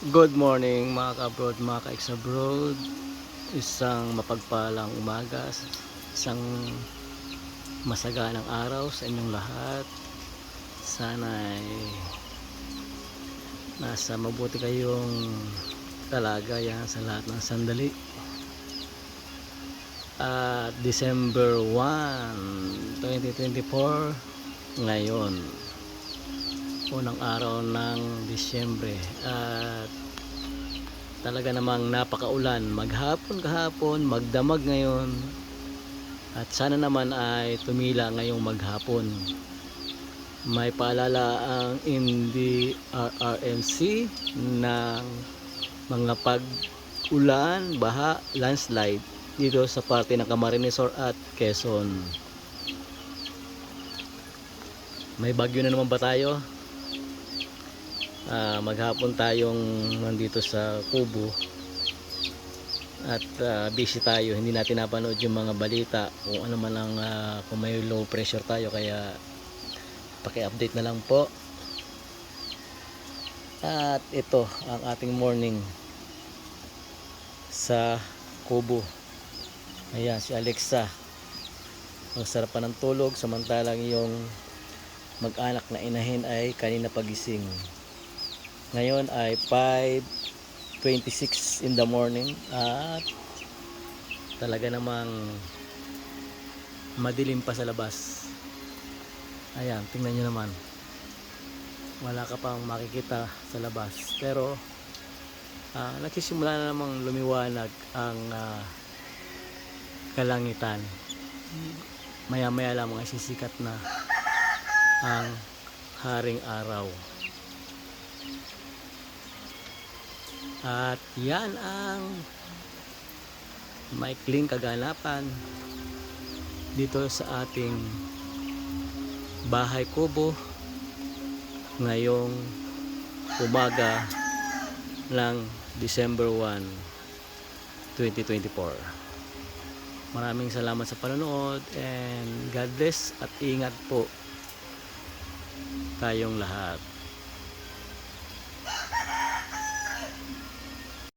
Good morning mga ka-abroad, mga ka-ex-abroad. Isang mapagpalang umaga, isang masaganang araw sa inyong lahat. Sana ay nasa mabuti kayong kalagayan sa lahat ng sandali. At December 1, 2024, ngayon unang araw ng Disyembre. At talaga namang napakaulan. Maghapon kahapon magdamag ngayon. At sana naman ay tumila ngayong maghapon. May paalala ang NDRRMC ng mga pag-ulan, baha, landslide dito sa parte ng Camarines Sur at Quezon. May bagyo na naman ba tayo? Ah, maghapon tayong nandito sa Kubo. At ah, busy tayo. Hindi natin napanood yung mga balita kung ano man ang ah, kung may low pressure tayo. Kaya paki-update na lang po. At ito ang ating morning sa Kubo. Ayan si Alexa. Ang sarap pa ng tulog samantalang yung mag-anak na inahin ay kanina pagising ngayon ay 5.26 in the morning at talaga namang madilim pa sa labas. Ayan, tingnan nyo naman. Wala ka pang makikita sa labas. Pero ah, nagsisimula na namang lumiwanag ang ah, kalangitan. Maya maya lamang ay sisikat na ang haring araw. At yan ang maikling kaganapan dito sa ating bahay kubo ngayong umaga ng December 1, 2024. Maraming salamat sa panonood and God bless at ingat po tayong lahat.